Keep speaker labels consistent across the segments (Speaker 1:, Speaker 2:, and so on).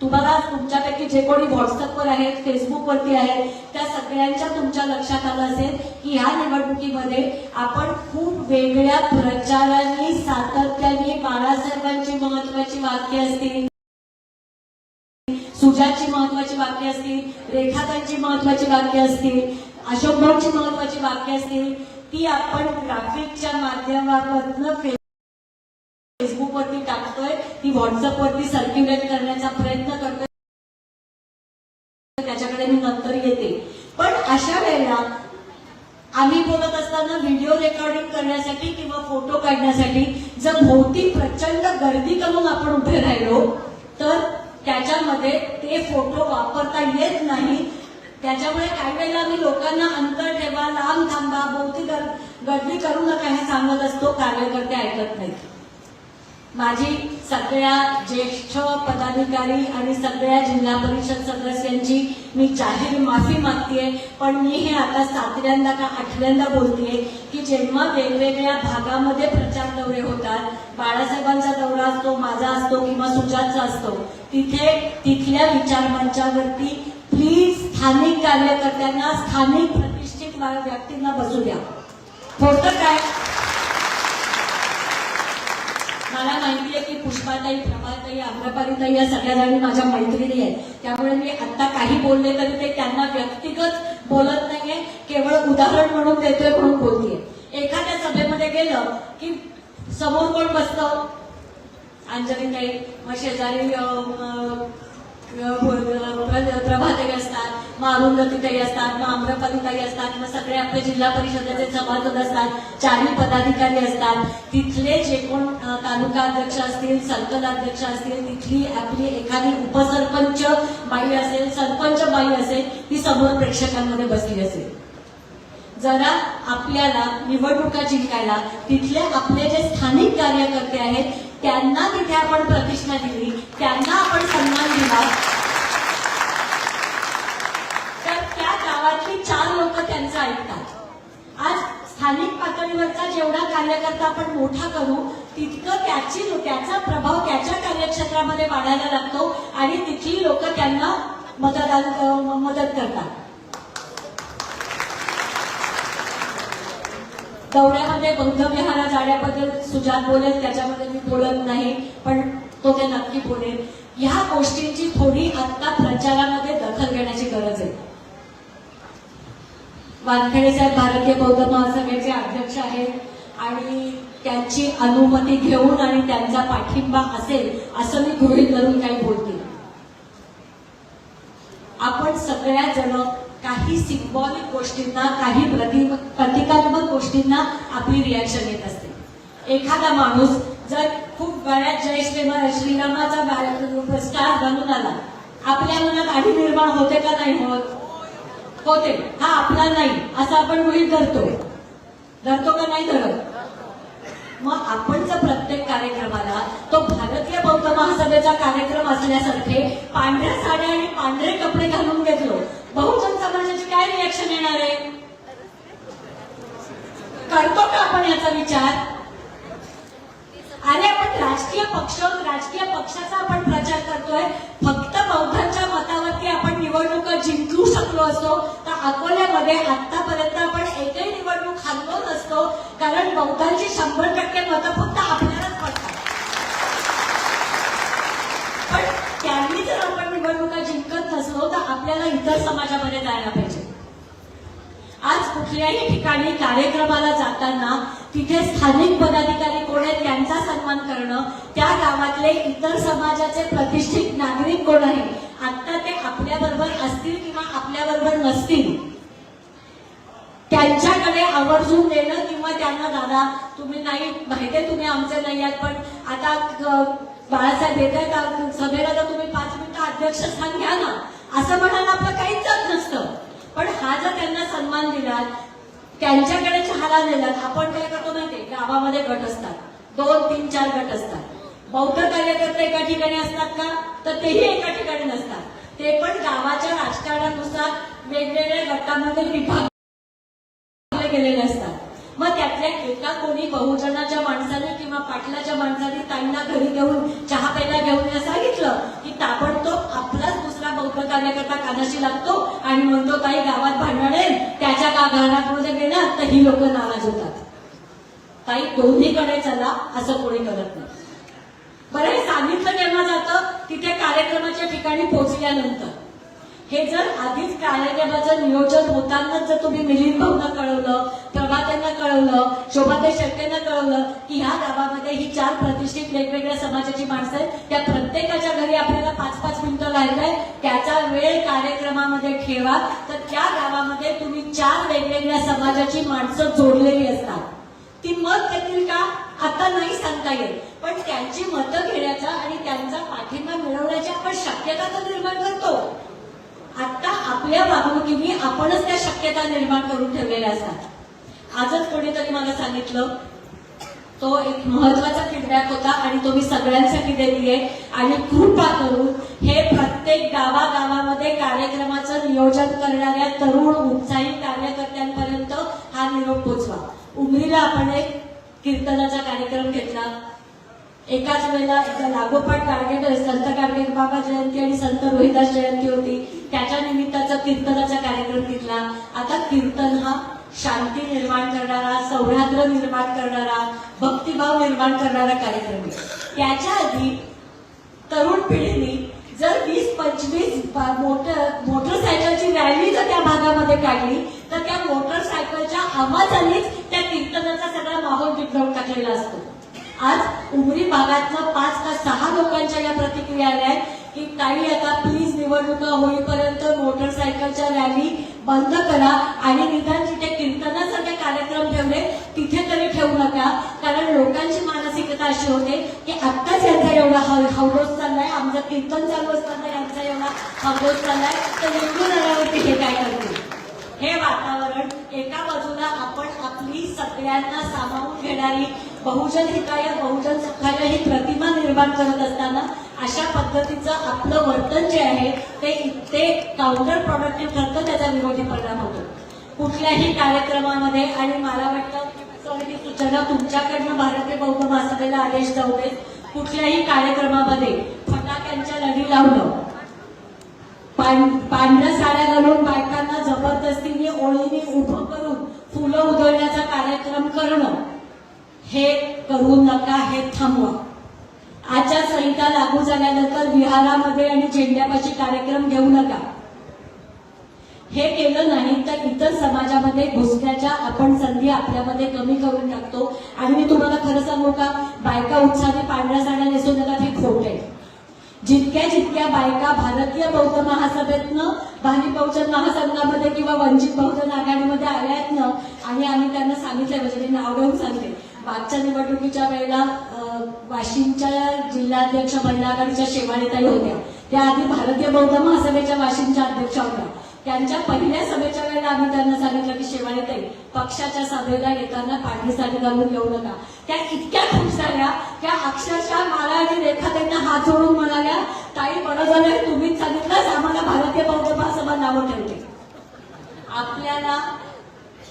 Speaker 1: तुम्हाला तुमच्यापैकी जे कोणी व्हॉट्सअपवर आहेत फेसबुकवरती आहेत त्या सगळ्यांच्या तुमच्या लक्षात आलं असेल की ह्या निवडणुकीमध्ये आपण खूप वेगळ्या प्रचारांनी सातत्याने बाळासाहेबांची महत्वाची वाक्य असतील सुजाची महत्वाची वाक्य असतील रेखातांची महत्वाची वाक्य असतील अशोक भाऊची महत्वाची वाक्य असतील ती आपण ग्राफिकच्या माध्यमातून फेसबुकवरती टाकतोय ती व्हॉट्सअपवरती सर्क्युलेट करण्याचा प्रयत्न करतोय. त्याच्याकडे मी नंतर येते. पण अशा वेळेला आम्ही बोलत असताना व्हिडिओ रेकॉर्डिंग करण्यासाठी किंवा फोटो काढण्यासाठी जर भोवती प्रचंड गर्दी करून आपण उभे राहिलो तर त्याच्यामध्ये ते फोटो वापरता येत नाही. त्याच्यामुळे काही वेळेला आम्ही लोकांना अंतर ठेवा लांब थांबा भोवती गर्दी करू नका हे सांगत असतो कार्यकर्ते ऐकत नाहीत. माझी सगळ्या ज्येष्ठ पदाधिकारी आणि सगळ्या जिल्हा परिषद सदस्यांची मी जाहीर माफी मागतेय पण मी हे आता सातव्यांदा का आठव्यांदा बोलतेय की जेव्हा वेगवेगळ्या भागामध्ये प्रचार दौरे होतात बाळासाहेबांचा दौरा असतो माझा असतो किंवा सुजातचा असतो तिथे तिथल्या विचारमंचावरती प्लीज स्थानिक कार्यकर्त्यांना स्थानिक प्रतिष्ठित व्यक्तींना बसू द्या. होतं काय? मला माहिती आहे की पुष्पाताई प्रभाताई आम्रपालीताई या सगळ्या जणी माझ्या मैत्रिणी आहेत. त्यामुळे मी आता काही बोलले तरी ते त्यांना व्यक्तिगत बोलत नाहीये केवळ उदाहरण म्हणून देतोय म्हणून बोलतीये. एखाद्या सभेमध्ये गेलं की समोर कोण बसतं? अंजलीताई मग शेजारी प्रभातही असतात मग अरुंधतीताई असतात मग आम्रपालीताई असतात मग सगळे आपले जिल्हा परिषदेचे सभासद असतात चारही पदाधिकारी असतात. तिथले जे कोण तालुका अध्यक्ष असतील सर्कल अध्यक्ष असतील तिथली आपली एखादी उपसरपंच बाई असेल सरपंच बाई असेल ती समोर प्रेक्षकांमध्ये बसली असेल. जरा आपल्याला निवडणुका जिंकायला तिथले आपले जे स्थानिक कार्यकर्ते आहेत त्यांना तिथे आपण प्रतिष्ठा दिली त्यांना आपण सन्मान दिला. तर त्या गावातली चार लोक त्यांचं ऐकतात. आज स्थानिक पातळीवरचा जेवढा कार्यकर्ता आपण मोठा करू तितकं त्याची त्याचा प्रभाव त्याच्या कार्यक्षेत्रामध्ये वाढायला लागतो आणि तिथली लोक त्यांना मतदान मदत करतात. दौऱ्यामध्ये बौद्ध जाण्याबद्दल सुजात बोलेल त्याच्यामध्ये मी बोलत नाही पण तो ते नक्की बोलेल. ह्या गोष्टींची थोडी आत्ता प्रचारामध्ये दखल घेण्याची गरज आहे. वानखेडे साहेब भारतीय बौद्ध महासभेचे अध्यक्ष आहेत आणि त्यांची अनुमती घेऊन आणि त्यांचा पाठिंबा असेल असं मी गृहित धरून काही बोलते. आपण सगळ्या जण काही सिम्बॉलिक गोष्टींना काही प्रति- प्रतिकात्मक गोष्टींना आपली रिॲक्शन येत असते. एखादा माणूस जर खूप गळ्यात जय श्रीमा श्रीरामाचा स्टार बनून आला आपल्या मनात आधी निर्माण होते का नाही होत? होते. हा आपला नाही असं आपण गृहित धरतो. धरतो का नाही धरत? मग आपण जर प्रत्येक कार्यक्रमाला तो भारतीय बौद्ध महासभेचा कार्यक्रम असल्यासारखे पांढऱ्या साड्या आणि पांढरे कपडे घालून घेतलो बहुजन समाजाची काय रिॲक्शन येणार आहे? करतो का आपण याचा विचार? अरे आपण राजकीय पक्ष राजकीय पक्षाचा आपण प्रचार करतोय. फक्त बौद्धांच्या मतावरती आपण निवडणुका जिंकू शकलो असतो. तर अकोल्यामध्ये आतापर्यंत आपण एकही निवडणूक हरलो नसतो. कारण बौद्धांची शंभर टक्के मतं फक्त आपल्यालाच पडतात पण त्यांनी जर आपण निवडणुका जिंकत नसलो तर आपल्याला इतर समाजामध्ये जायला पाहिजे. आज कुठल्याही ठिकाणी कार्यक्रमाला जाताना तिथे स्थानिक पदाधिकारी कोण आहेत त्यांचा सन्मान करणं त्या गावातले इतर समाजाचे प्रतिष्ठित नागरिक कोण आहे आता ते आपल्याबरोबर असतील किंवा आपल्याबरोबर नसतील. त्यांच्याकडे आवर्जून देणं किंवा त्यांना दादा तुम्ही नाही माहिती तुम्ही आमचे नाही आहात पण आता बाळासाहेब येत आहेत सभेला तर तुम्ही पाच मिनिटं अध्यक्षस्थान घ्या ना. असं म्हणायला आपलं काहीच जात नसतं. पण हा जर त्यांना सन्मान दिला त्यांच्याकडे चहाला नेलात आपण काय करतो ना ते गावामध्ये गट असतात. दोन तीन चार गट असतात. बौद्ध कार्यकर्ते एका ठिकाणी असतात का? तर तेही एका ठिकाणी नसतात. ते पण गावाच्या राजकारणानुसार वेगवेगळ्या गटांमध्ये विभाग विभागले गेलेले असतात. मग त्यातल्या एका कोणी बहुजनाच्या माणसाने किंवा पाटलाच्या माणसाने ताईंना घरी घेऊन चहा प्यायला घेऊन या सांगितलं की ताबडतोब आपलाच दुसरा कार्यकर्ता कानाशी लागतो आणि म्हणतो काही गावात भांडण आहे. त्याच्या का घरामध्ये गेला तर ही लोक नाराज होतात. काही दोन्हीकडे चला असं कोणी करत नाही. बरं सांगितलं केव्हा जातं? तिथे कार्यक्रमाच्या ठिकाणी पोहोचल्यानंतर. हे जर आधीच कार्यक्रमाचं नियोजन होतानाच जर तुम्ही मिलिंद भाऊना कळवलं प्रभात्यांना कळवलं शोभाताई शेट्टेंना कळवलं की ह्या गावामध्ये ही चार प्रतिष्ठित वेगवेगळ्या समाजाची माणसं आहेत त्या प्रत्येकाच्या घरी आपल्याला पाच पाच मिनिटं लागलाय त्याचा वेळ कार्यक्रमामध्ये ठेवा. तर त्या गावामध्ये तुम्ही चार वेगवेगळ्या समाजाची माणसं जोडलेली असतात. ती मत घेतील का? आता नाही सांगता येईल पण त्यांची मतं घेण्याचा आणि त्यांचा पाठिंबा मिळवण्याची आपण शक्यता तर निर्माण करतो. आता आपल्या वागणुकीने आपणच त्या शक्यता निर्माण करून ठेवलेल्या असतात. आजच कोणीतरी मला सांगितलं तो एक महत्त्वाचा फीडबॅक होता आणि तो मी सगळ्यांसाठी दिली आहे आणि कृपा करून हे प्रत्येक गावागावामध्ये कार्यक्रमाचं नियोजन करणाऱ्या तरुण उत्साही कार्यकर्त्यांपर्यंत हा निरोप पोचवा. उमरीला आपण एक कीर्तनाचा कार्यक्रम घेतला. एकाच वेळेला एकदा लागोपाठ गाडगे संत गाडगे बाबा जयंती आणि संत रोहिदास जयंती होती. त्याच्या निमित्ताचा कीर्तनाचा कार्यक्रम घेतला. आता कीर्तन हा शांती निर्माण करणारा सौहार्द निर्माण करणारा भक्तिभाव निर्माण करणारा कार्यक्रम आहे. त्याच्या आधी तरुण पिढीने जर वीस पंचवीस मोटर मोटरसायकलची रॅली जर त्या भागामध्ये काढली तर त्या मोटरसायकलच्या आवाजानेच त्या कीर्तनाचा सगळा माहोल बिघडवून टाकलेला असतो. आज उमरी भागातनं पाच का सहा लोकांच्या या प्रतिक्रिया आल्या आहेत. की काही आता प्लीज निवडणुका होईपर्यंत मोटरसायकलच्या रॅली बंद करा आणि निदान जिथे कीर्तनासारखे कार्यक्रम ठेवले तिथे तरी ठेवू नका. कारण लोकांची मानसिकता अशी होते की आत्ताच यांचा एवढा हव- चाललाय आमचं कीर्तन चालू असताना यांचा एवढा हौडोस चाललाय. तर निवडून आल्यावरती हे काय करतील? हे वातावरण एका बाजूला आपण आपली सगळ्यांना सामावून घेणारी बहुजन हिताय बहुजन सुखाय ही प्रतिमा निर्माण करत असताना अशा पद्धतीचं आपलं वर्तन जे आहे ते ते काउंटर प्रॉडक्टिव्ह ठरतं त्याचा विरोधी परिणाम होतो. कुठल्याही कार्यक्रमामध्ये आणि मला वाटतं सॉरी सूचना तुमच्याकडनं भारतीय बौद्ध महासभेला आदेश जाऊ कुठल्याही कार्यक्रमामध्ये फटाक्यांच्या लढी लावणं पांढऱ्या साड्या घालून बायकांना जबरदस्तीने ओळीने उभं करून फुलं उधळण्याचा कार्यक्रम करणं हे करू नका हे थांबवा. आचारसंहिता लागू झाल्यानंतर विहारामध्ये आणि झेंड्यापाशी कार्यक्रम घेऊ नका. हे केलं नाही तर इतर समाजामध्ये घुसण्याच्या आपण संधी आपल्यामध्ये कमी करून टाकतो. आणि मी तुम्हाला खरं सांगू का? बायका उत्साहाने पांढऱ्या साड्या नेसून येतात हे खोट आहे. जितक्या जितक्या बायका भारतीय बौद्ध महासभेतनं भावी बहुजन महासंघामध्ये किंवा वंचित बहुजन आघाडीमध्ये आल्या आहेत ना आणि आम्ही त्यांना सांगितलंय म्हणजे मी नाव घेऊन सांगते. मागच्या निवडणुकीच्या वेळेला वाशिमच्या जिल्हाध्यक्ष महिला आघाडीच्या शेवाळीताई होत्या. त्या आधी भारतीय बौद्ध महासभेच्या वाशिमच्या अध्यक्षा होत्या. त्यांच्या पहिल्या सभेच्या वेळेला आम्ही त्यांना सांगितलं की शेवाळीताई पक्षाच्या सभेला येताना पाठीसाठी घालून येऊ नका. त्या इतक्या खुश झाल्या त्या अक्षरशः मला आणि रेखा त्यांना हात जोडून म्हणाल्या ताई बरं झालं तुम्हीच सांगितलंच आम्हाला भारतीय बौद्ध महासभा नावं ठेवते. आपल्याला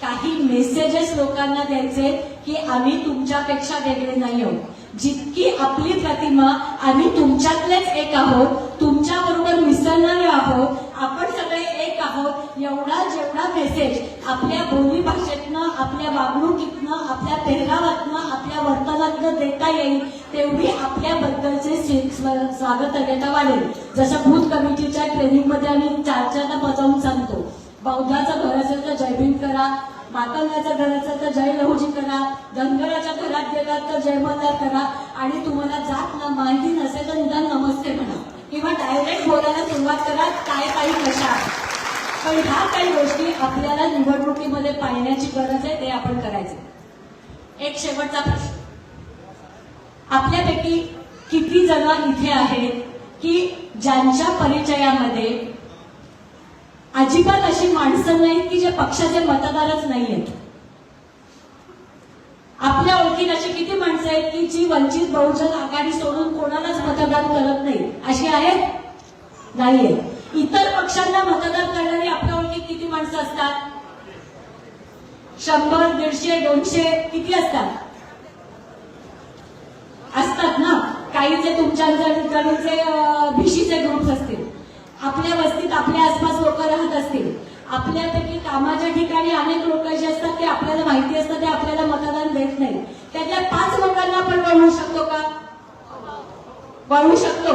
Speaker 1: काही मेसेजेस लोकांना द्यायचे की आम्ही तुमच्यापेक्षा वेगळे नाही आहोत. जितकी आपली प्रतिमा आम्ही तुमच्यातलेच एक आहोत तुमच्या बरोबर मिसळणारे आहोत आपण सगळे एक आहोत एवढा जेवढा मेसेज आपल्या बोली भाषेतनं आपल्या वागणुकीतनं आपल्या पेहरावातनं आपल्या वर्तनातनं देता येईल तेवढी आपल्याबद्दलचे स्वी- वाढेल. जसं भूत कमिटीच्या ट्रेनिंगमध्ये आम्ही चार चारदा बजावून सांगतो. बौद्धाचं घर असेल तर जयभीम करा मातंगाचं घराचा तर जय लहूजी करा धनगराच्या घरात गेलात तर जय करा आणि तुम्हाला जात ना माहिती नसेल तर निदान नमस्ते म्हणा. किंवा डायरेक्ट बोलायला सुरुवात करा काय काही कशा. पण ह्या काही गोष्टी आपल्याला निवडणुकीमध्ये पाळण्याची गरज आहे ते आपण करायचं. एक शेवटचा प्रश्न. आपल्यापैकी किती जण इथे आहेत की ज्यांच्या परिचयामध्ये अजिबात अशी माणसं नाहीत की जे पक्षाचे मतदारच नाहीयेत. आपल्या ओळखीत अशी किती माणसं आहेत की जी वंचित बहुजन आघाडी सोडून कोणालाच मतदान करत नाही? अशी आहेत? नाहीयेत. इतर पक्षांना मतदान करणारी आपल्या ओळखीत किती माणसं असतात? शंभर दीडशे दोनशे किती असतात? असतात ना? काहीचे तुमच्या भिशीचे ग्रुप असतील. आपल्या वस्तीत आपल्या आसपास लोक राहत असतील. आपल्यापैकी कामाच्या ठिकाणी अनेक लोक जे असतात ते आपल्याला माहिती असतात ते आपल्याला मतदान देत नाही त्यातल्या पाच लोकांना आपण वळवू शकतो का? वळवू शकतो.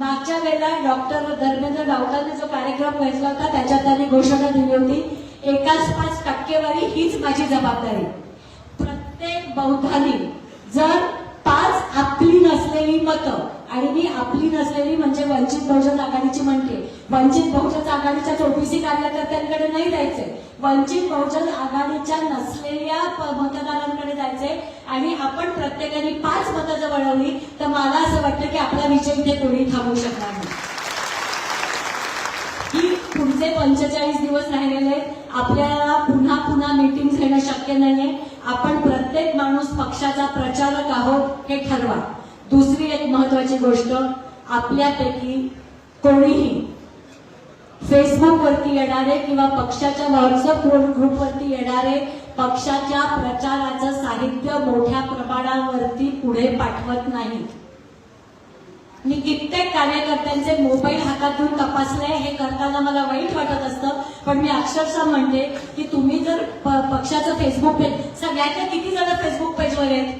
Speaker 1: मागच्या वेळेला डॉक्टर धर्मेंद्र राऊतांनी जो कार्यक्रम घेतला होता त्याच्यात त्यांनी घोषणा दिली होती एकाच पाच टक्केवारी हीच माझी जबाबदारी. प्रत्येक बौद्धाने जर पाच आपली नसलेली मतं आणि मी आपली नसलेली म्हणजे वंचित बहुजन आघाडीची म्हणते वंचित बहुजन आघाडीच्या चौबीसी कार्यकर्त्यांकडे नाही जायचे वंचित बहुजन आघाडीच्या नसलेल्या मतदारांकडे जायचे आणि आपण प्रत्येकाने पाच मतं जर वळवली तर मला असं वाटतं की आपला विजय इथे कोणी थांबवू शकणार नाही. की पुढचे पंचेचाळीस दिवस राहिलेले आहेत. आपल्याला पुन्हा पुन्हा मीटिंग घेणं शक्य नाहीये. आपण प्रत्येक माणूस पक्षाचा प्रचारक आहोत हे ठरवा. दुसरी एक महत्वाची गोष्ट आपल्यापैकी कोणीही फेसबुक वरती येणारे किंवा पक्षाच्या व्हॉट्सअप ग्रुपवरती येणारे पक्षाच्या प्रचाराचं साहित्य मोठ्या प्रमाणावरती पुढे पाठवत नाहीत मी कित्येक कार्यकर्त्यांचे मोबाईल हातातून तपासले हे करताना मला वाईट वाटत असतं पण मी अक्षरशः म्हणते की तुम्ही जर पक्षाचं फेसबुक पेज सगळ्यातल्या किती जण फेसबुक पेजवर आहेत?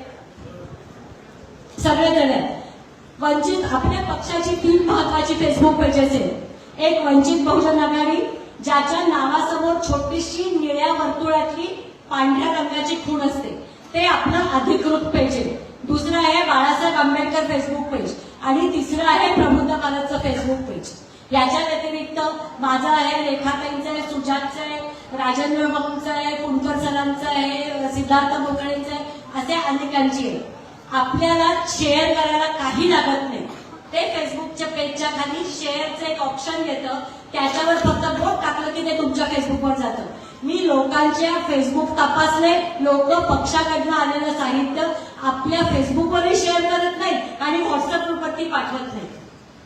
Speaker 1: सगळे जण आहेत वंचित आपल्या पक्षाची तीन महत्वाची फेसबुक पेजेस आहेत. एक वंचित बहुजन आघाडी ज्याच्या नावासमोर छोटीशी निळ्या वर्तुळातली पांढऱ्या रंगाची खूण असते. ते आपलं अधिकृत पेज आहे. दुसरं आहे बाळासाहेब आंबेडकर फेसबुक पेज आणि तिसरं आहे प्रबुद्ध भारतचं फेसबुक पेज याच्या व्यतिरिक्त माझं आहे रेखाताईंचं आहे सुजातचं आहे राजेंद्र बाबूंचं आहे कुणकर सरांचं आहे सिद्धार्थ मोकळेंचं आहे असे अनेकांची आहे आपल्याला शेअर करायला काही लागत नाही. ते फेसबुकच्या पेजच्या खाली शेअरचं एक ऑप्शन येतं. त्याच्यावर फक्त बोट टाकलं की ते तुमच्या फेसबुकवर जातं. मी लोकांच्या फेसबुक तपासले लोक पक्षाकडनं आलेलं साहित्य आपल्या फेसबुकवरही शेअर करत नाही आणि व्हॉट्सअप ग्रुपवरती पाठवत नाही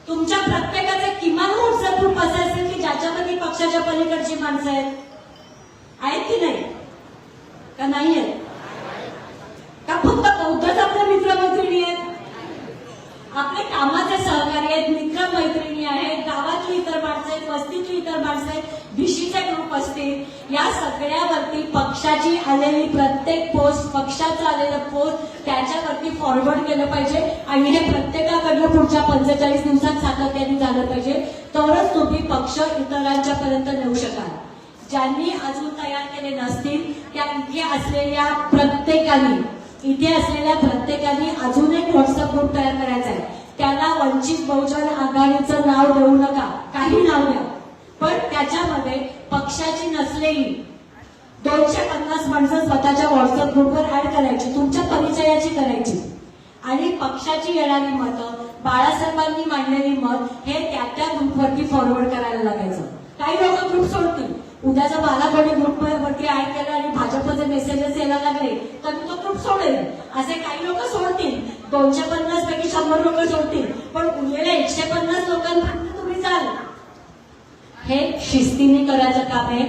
Speaker 1: तुमच्या प्रत्येकाचे किमान व्हॉट्सअप ग्रुप असे असेल की ज्याच्यामध्ये पक्षाच्या पलीकडची माणसं आहेत? आहेत की नाही? का नाही आहेत का फक्त बौद्धच आपले मित्रमैत्रिणी आहेत आपले कामाचे सहकारी आहेत मित्रमैत्रिणी आहेत गावातली इतर माणसं आहेत वस्तीतली इतर माणसं आहेत भिशीचे ग्रुप असतील या सगळ्यावरती पक्षाची आलेली प्रत्येक पोस्ट पक्षाचं आलेलं पोस्ट त्याच्यावरती फॉरवर्ड केलं पाहिजे. आणि हे प्रत्येकाकडनं पुढच्या पंचेचाळीस दिवसात सातत्याने झालं पाहिजे. तरच तुम्ही पक्ष इतरांच्या पर्यंत नेऊ शकाल. ज्यांनी अजून तयार केले नसतील त्या इथे असलेल्या प्रत्येकाने इथे असलेल्या प्रत्येकाने अजून एक व्हॉट्सअप ग्रुप तयार करायचा आहे. त्याला वंचित बहुजन आघाडीचं नाव देऊ नका. काही नाव द्या. पण त्याच्यामध्ये पक्षाची नसलेली दोनशे पन्नास माणसं स्वतःच्या व्हॉट्सअप ग्रुपवर ऍड करायची तुमच्या परिचयाची करायची. आणि पक्षाची येणारी मतं बाळासाहेबांनी मांडलेली मत हे त्या त्या ग्रुपवरती फॉरवर्ड करायला लागायचं. काही लोक ग्रुप सोडतील. उद्या जर मला कोणी वरती ऍड केलं आणि भाजपचे मेसेजेस यायला लागले तर मी तो ग्रुप सोडेल. असे काही लोक सोडतील. दोनशे पन्नास पैकी शंभर लोक सोडतील. पण उरलेल्या एकशे पन्नास लोकांपर्यंत तुम्ही जाल हे शिस्तीने करायचं काम आहे.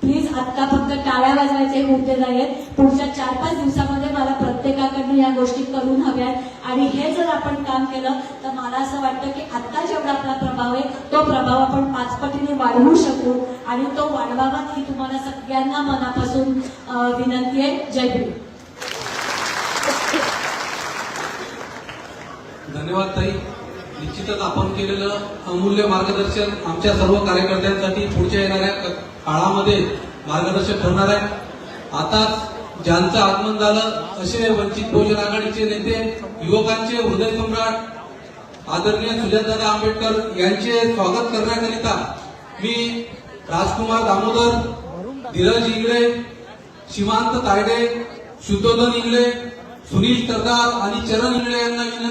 Speaker 1: प्लीज आता फक्त टाळ्या वाजवायचे मुद्दे नाहीत पुढच्या चार पाच दिवसामध्ये मला प्रत्येकाकडनं या गोष्टी करून हव्या आणि हे जर आपण काम केलं तर मला असं वाटतं की आता जेवढा आपला प्रभाव आहे तो प्रभाव आपण पाच पटीने वाढवू शकू. आणि तो वाढवावा ही तुम्हाला सगळ्यांना मनापासून विनंती आहे. जय भीम.
Speaker 2: धन्यवाद ताई. निश्चितच आपण केलेलं अमूल्य मार्गदर्शन आमच्या सर्व कार्यकर्त्यांसाठी पुढच्या येणाऱ्या काळामध्ये मार्गदर्शक ठरणार आहे. आताच ज्यांचं आगमन झालं असे वंचित बहुजन आघाडीचे नेते युवकांचे हृदय सम्राट आदरणीय सुजातदादा आंबेडकर यांचे स्वागत करण्याकरिता मी राजकुमार दामोदर धीरज इंगळे सीमांत तायडे शुद्धोधन इंगळे सुनील तरदार आणि चरण इंगळे यांना